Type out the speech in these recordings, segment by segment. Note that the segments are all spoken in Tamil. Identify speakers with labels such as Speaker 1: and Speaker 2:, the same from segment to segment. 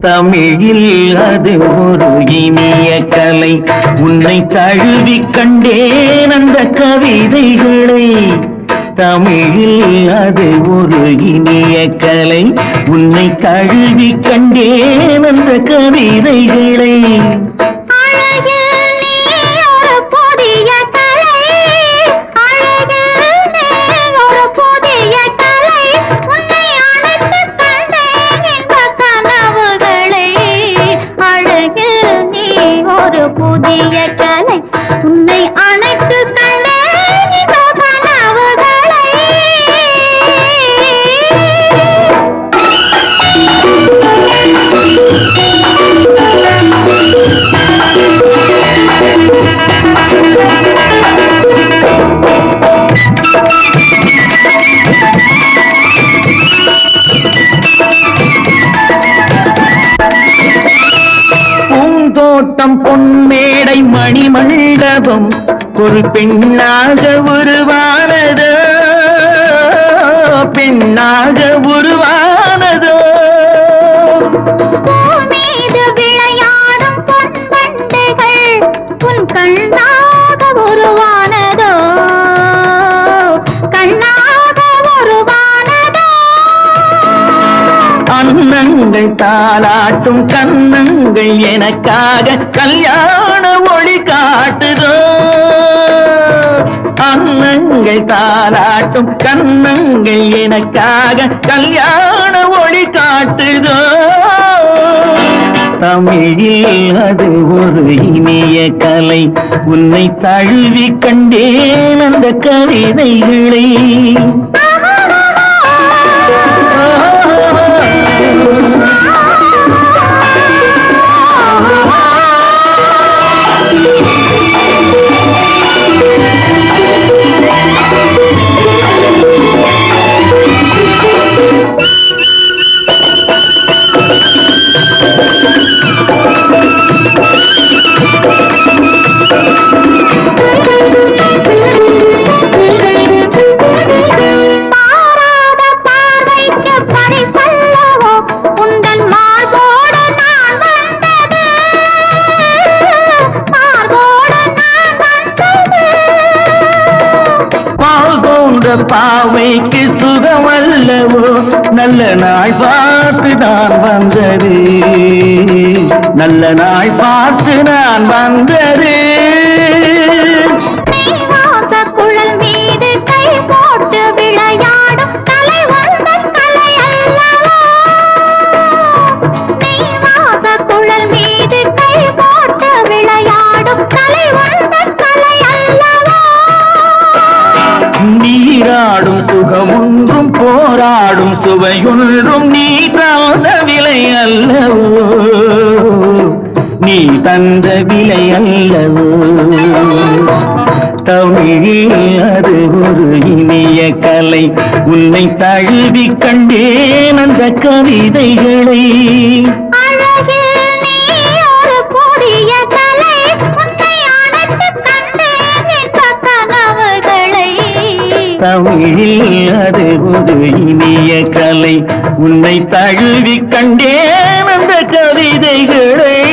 Speaker 1: தமிழில் அது ஒரு இனிய கலை. உன்னை தழுவி கண்டேன் அந்த கவிதைகளை. தமிழில் அது ஒரு இனிய கலை. உன்னை தழுவி கண்டேன் அந்த கவிதைகளை.
Speaker 2: புதிய
Speaker 1: மணிமண்டபம் ஒரு பெண்ணாக உருவானதோ? பெண்ணாக உருவானதோ?
Speaker 2: விளையாடும் பொன்வண்டுகள் உன் கண்ணாக உருவானதோ? கண்ணாக உருவானதோ?
Speaker 1: அன்னங்கள் தாளாட்டும் கன்னங்கள் எனக்காக கல்யாண ஒளி அன்னங்கள் தாளாட்டும் கண்ணங்கள் எனக்காக கல்யாண ஒளி காட்டுதோ? தமிழில் அது ஒரு இனிய கலை. உன்னை தழுவி கண்டேன் அந்த கவிதைகளை. பால் பாவைக்கு சுகம் அல்லவோ நல்ல நாள் பார்த்து நான் வந்தது. நல்ல நாள் பார்த்து நான் வந்தது.
Speaker 2: விளையாடும்
Speaker 1: சுகமொன்றும் போராடும் சுவையொன்றும் நீ தந்த விலை அல்லவோ? நீ தந்த விலை அல்லவோ? தமிழில் அது ஒரு இனிய கலை. உன்னை தழுவி கண்டேன் அந்த கவிதைகளை. தமிழில் அது ஒரு இனிய கலை. உன்னை தழுவி கண்டேன் அந்த கவிதைகளை.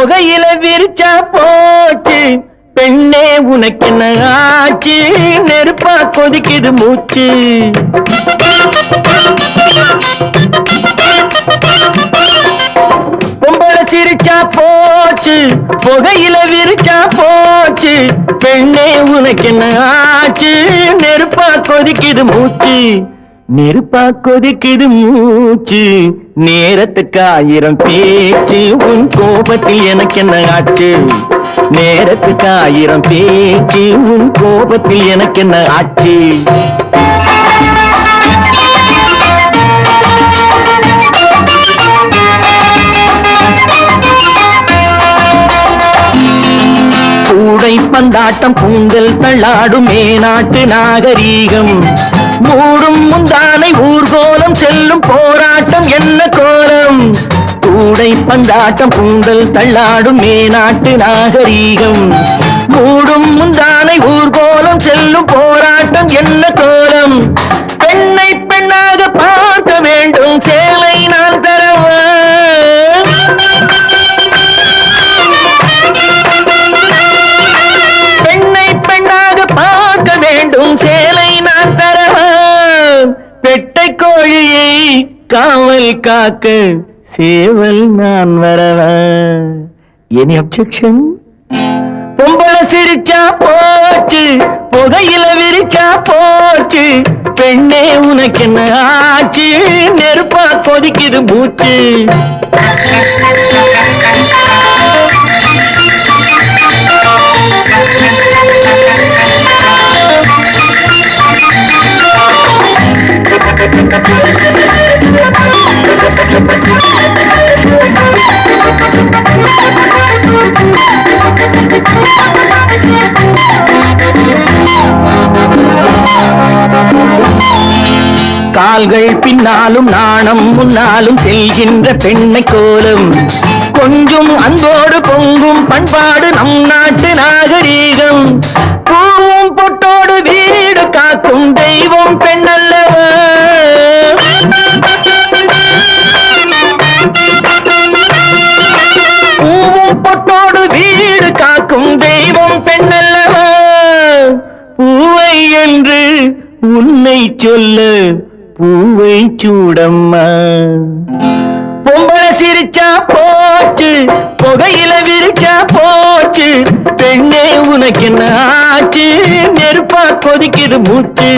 Speaker 1: புகையில விரிச்சா போச்சு. பெண்ணே உனக்கு என்ன ஆச்சு? நெருப்பா கொதிக்குது மூச்சு. பொம்பளை சிரிச்சா போச்சு. புகையில விரிச்சா போச்சு. பெண்ணே உனக்கு என்ன ஆச்சு? நெருப்பா கொதிக்குது மூச்சு. நெருப்பா கொதிக்குது மூச்சு. நேரத்துக்கு ஆயிரம் பேச்சு. உன் கோபத்தில் எனக்கு என்ன ஆச்சு? நேரத்துக்கு ஆயிரம் பேச்சு. உன் கோபத்தில் எனக்கு என்ன ஆச்சு? கூடை பந்தாட்டம் கூந்தல் தள்ளாடும் மேநாட்டு நாகரீகம். மூடும் முந்தானை ஊர்கோலம் செல்லும் போராட்டம் என்ன கோலம்? கூடை பந்தாட்டம் பூங்கல் தள்ளாடும் மேநாட்டு நாகரீகம். மூடும் முந்தானை ஊர்கோலம் செல்லும் போராட்டம் என்ன கோலம்? காக்க சேவல் நான் வரவ? எனி அப்செக்ஷன் பொம்பளை சிரிச்சா போச்சு புகையில விரிச்சா போச்சு. பெண்ணே உனக்கு என்ன ஆச்சு? நெருப்பா கொதிக்குது பூச்சு Thank you. கால்கள் பின்னாலும் நாணம் முன்னாலும் செல்கின்ற பெண்ணை கோலம். கொஞ்சும் அன்போடு பொங்கும் பண்பாடு நம் நாட்டு நாகரீகம். பூவும் பொட்டோடு வீடு காக்கும் தெய்வம் பெண்ணல்லவா? பெண்ணல்லவா பூவை என்று உன்னை சொல்ல பூவை சூடம்மா. பொம்பளை சிரிச்சா போச்சு புகையில விரிச்சா போச்சு பெண்ணே உனக்கு நாச்சு நெருப்பா கொதிக்குது மூச்சு.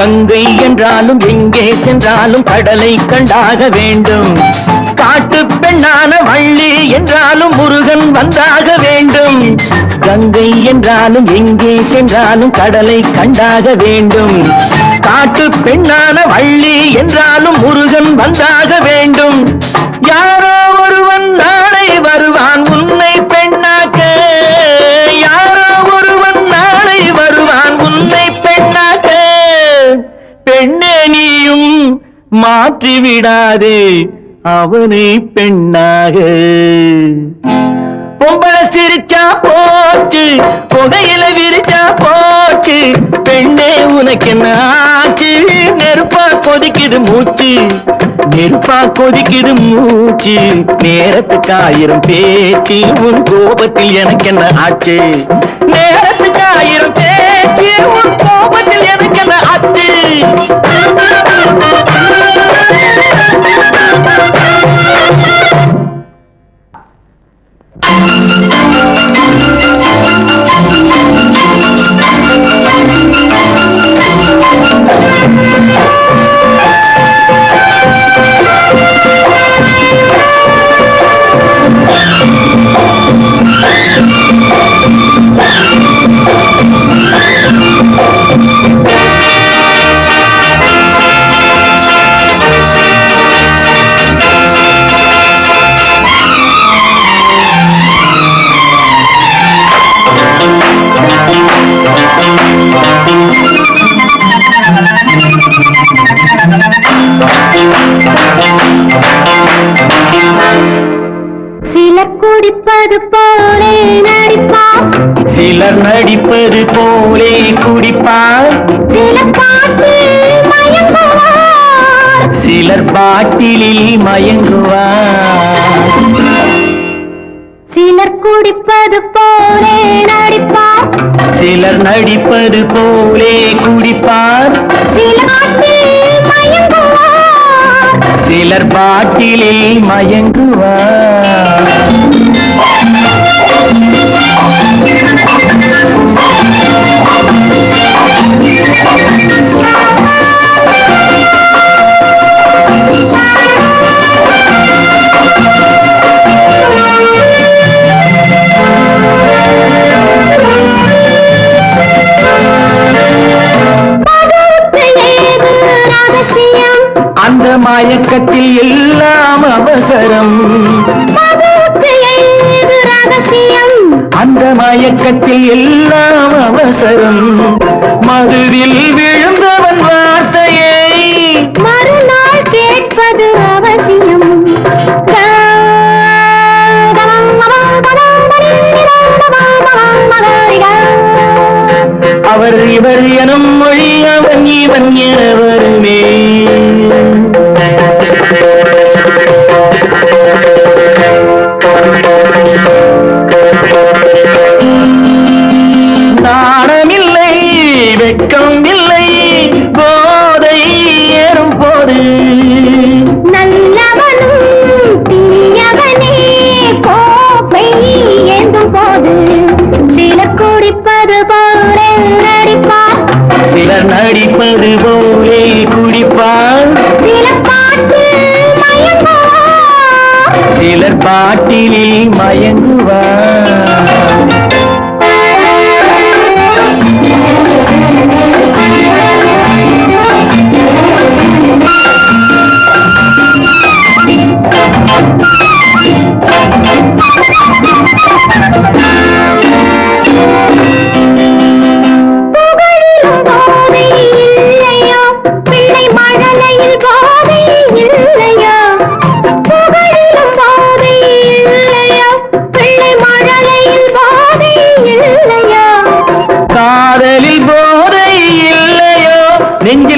Speaker 1: கங்கை என்றாலும் எங்கே சென்றாலும் கடலை கண்டாக வேண்டும். காட்டு பெண்ணான வள்ளி என்றாலும் முருகன் வந்தாக வேண்டும். கங்கை என்றாலும் எங்கே சென்றாலும் கடலை கண்டாக வேண்டும். காட்டு பெண்ணான வள்ளி என்றாலும் முருகன் வந்தாக வேண்டும். யாரோ மாற்றிவிடாதே. அவனை பெண்ணாக. பொம்பளை சிரிச்சா போச்சு புகையில விரிச்சா போச்சு. பெண்ணே உனக்கு நாச்சு நெருப்பா கொதிக்குது மூச்சு. நெருப்பா கொதிக்குது மூச்சு. நேரத்துக்கு ஆயிரம் பேச்சு உன் கோபத்தில் எனக்கு என்ன ஆச்சு? நேரத்துக்கு ஆயிரம் பேச்சு உன் கோபத்தில் எனக்கு என்ன ஆச்சு?
Speaker 2: போலே
Speaker 1: குடிப்பார் சிலர் பாட்டிலில் மயங்குவார்.
Speaker 2: சிலர் குடிப்பது போலே நடிப்பார்.
Speaker 1: சிலர் நடிப்பது போலே குடிப்பார். சிலர் பாட்டிலில் மயங்குவார். மயக்கத்தில் எல்லாம் அவசரம். அந்த மயக்கத்தில் எல்லாம் அவசரம். மதுவில் விழுந்தவன் வார்த்தையை
Speaker 2: மறுநாள் கேட்பது அவசியம்.
Speaker 1: அவர் இவர் எனும் மொழி அவன் இவன் என வருமே நாணமில்லை வெட்கம் இல்லை போதை ஏறும் போது.
Speaker 2: நல்லவனும் தீயவனே கோப்பை ஏந்தும் போது. சில குடிப்பது போல நடிப்பார்
Speaker 1: சிலர் நடிப்பது போலே பாட்டிலில் மயங்குவார்.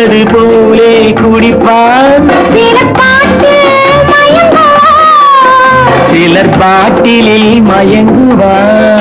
Speaker 1: நடிப்பது போலே
Speaker 2: மயங்குவார்.
Speaker 1: சிலர் பாட்டிலில் மயங்குவார்.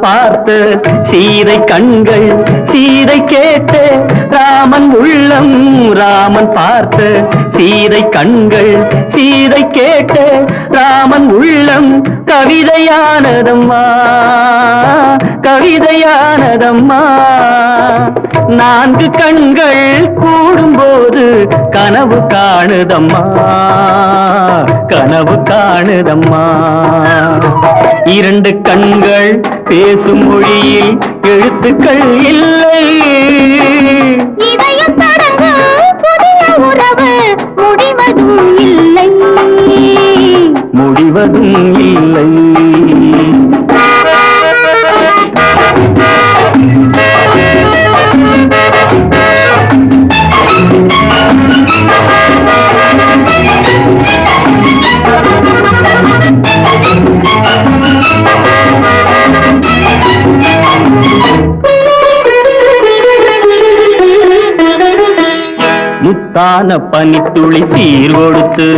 Speaker 1: பார்த்த சீதை கண்கள் சீதை கேட்ட ராமன் உள்ளம் ராமன் பார்த்த சீதை கண்கள் சீதை கேட்ட ராமன் உள்ளம் கவிதையானதம்மா கவிதையானதம்மா. நான்கு கண்கள் கூடும்போது கனவு காணுதம்மா. கனவு காணுதம்மா. இரண்டு கண்கள் பேசும் மொழியில் எழுத்துக்கள் இல்லை.
Speaker 2: முடிவதும் இல்லை.
Speaker 1: முத்தான பனித்துளி சீர் கொடுத்து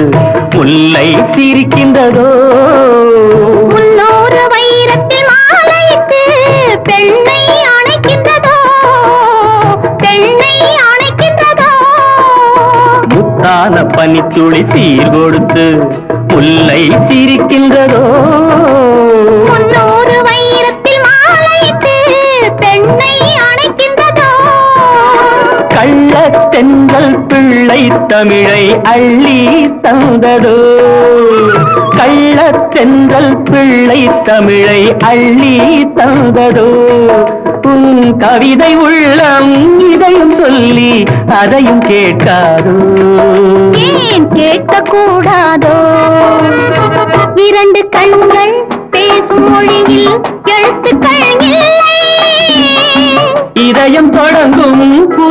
Speaker 1: முல்லை சிரிக்கின்றதோ?
Speaker 2: முன்னூறு வைரத்தில் மாலையிட்டு பெண்ணை அணைக்கின்றதோ? பெண்ணை அணைக்கின்றதோ?
Speaker 1: முத்தான பனித்துளி சீர் கொடுத்து முல்லை சிரிக்கின்றதோ? தென்றல் பிள்ளை தமிழை அள்ளி தந்ததோ? கள்ள தென்றல் பிள்ளை தமிழை அள்ளி தந்ததோ? உன் கவிதை உள்ளம் இதையும் சொல்லி அதையும் கேட்காதோ?
Speaker 2: ஏன் கேட்கக்கூடாதோ?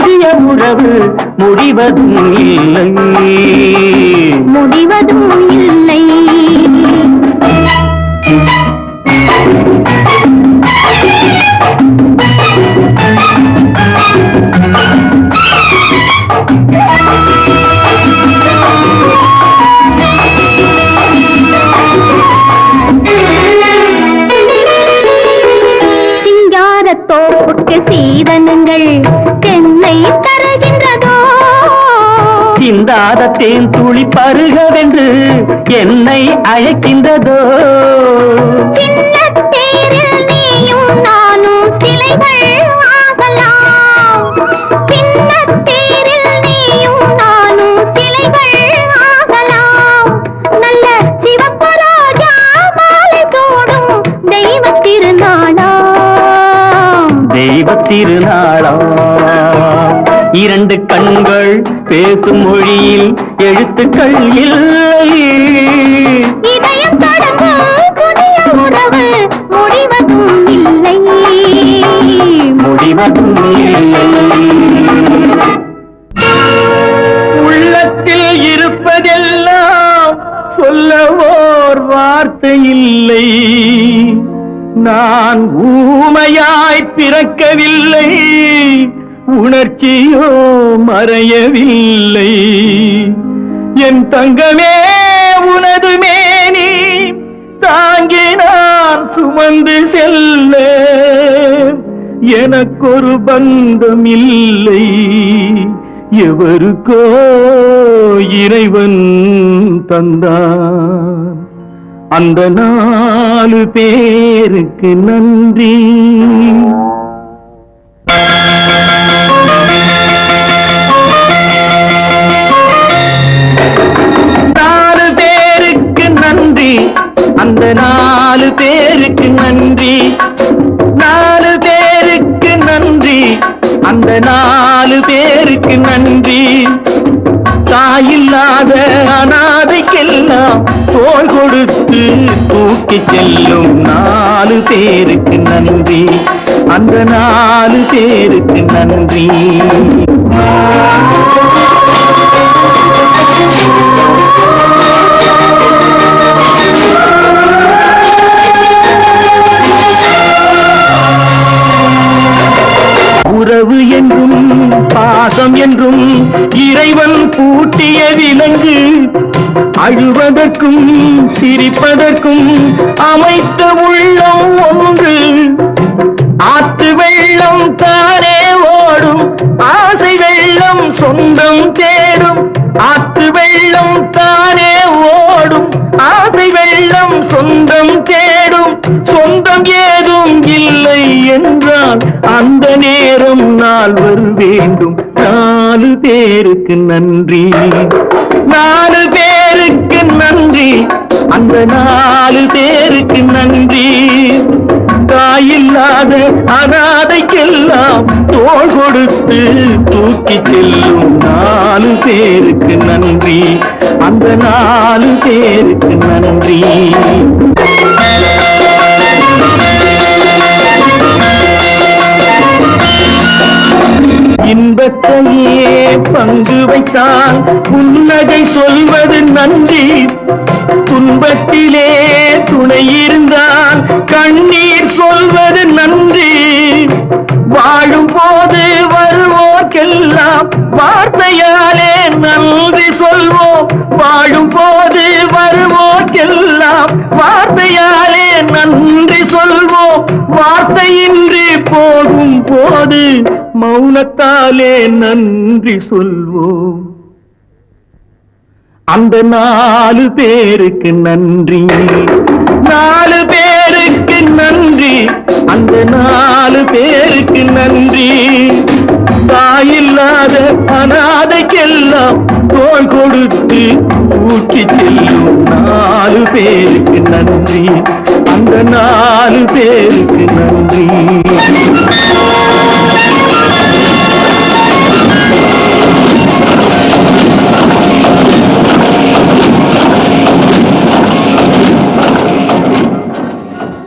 Speaker 1: புதிய உறவு முடிவதும் இல்லை.
Speaker 2: முடிவதும்
Speaker 1: சிந்தாத துளி பருகவென்று என்னை அழைக்கின்றதோ?
Speaker 2: சின்னத் தேரில் நீயும் நானும் சிலைகள்
Speaker 1: பேசும் மொழியில் எழுத்துக்கள் இல்லை.
Speaker 2: முடிவதும்
Speaker 1: முடிவதும் உள்ளத்தில் இருப்பதெல்லாம் சொல்லவோர் வார்த்தை இல்லை. நான் ஊமையாய் பிறக்கவில்லை. உணர்ச்சியோ மறையவில்லை. என் தங்கமே உனது மேனி தாங்கி நான் சுமந்து செல்ல. எனக்கொரு பந்தம் இல்லை எவருக்கோ இறைவன் தந்தான் அந்த நாலு பேருக்கு நன்றி. அந்த நாலு பேருக்கு நன்றி. நாலு பேருக்கு நன்றி. அந்த நாலு பேருக்கு நன்றி. தாயில்லாத அனாதைக்கெல்லாம் தோல் கொடுத்து தூக்கி செல்லும் நாலு பேருக்கு நன்றி. அந்த நாலு பேருக்கு நன்றி. பாசம் என்றும் இறைவன் பூட்டிய விலங்கு அழுவதற்கும் சிரிப்பதற்கும் அமைத்த உள்ளம் ஒன்று. ஆத்து வெள்ளம் தானே ஓடும் ஆசை வெள்ளம் சொந்தம் தேடும். ஆத்து வெள்ளம் தானே ஓடும் ஆசை வெள்ளம் சொந்தம் தேடும். சொந்தம் ஏதும் இல்லை என்றால் அந்த நேரம் நாள் வரும் வேண்டும் நாலு பேருக்கு நன்றி. நாலு பேருக்கு நன்றி. அந்த நாலு பேருக்கு நன்றி. தாயில்லாத அனாதைக்கெல்லாம் தோல் கொடுத்து தூக்கி செல்லும் நாலு பேருக்கு நன்றி. அந்த நாலு பேருக்கு நன்றி. இன்பத்தையே பங்கு வைத்தான். புன்னகை சொல்வது நன்றி. துன்பத்திலே துணை இருந்தான். கண்ணீர் சொல்வது நன்றி. வாழும் போது வருவோர்க்கெல்லாம் வார்த்தையாலே நன்றி சொல்வோம். வாழும் மௌனத்தாலே நன்றி சொல்வோம். அந்த நாலு பேருக்கு நன்றி. நாலு பேருக்கு நன்றி. அந்த நாலு பேருக்கு நன்றி. தாயில்லாத அனாதைக்கெல்லாம் கோல் கொடுத்து ஊக்கி செல்லும் நாலு பேருக்கு நன்றி. அந்த நாலு பேருக்கு நன்றி.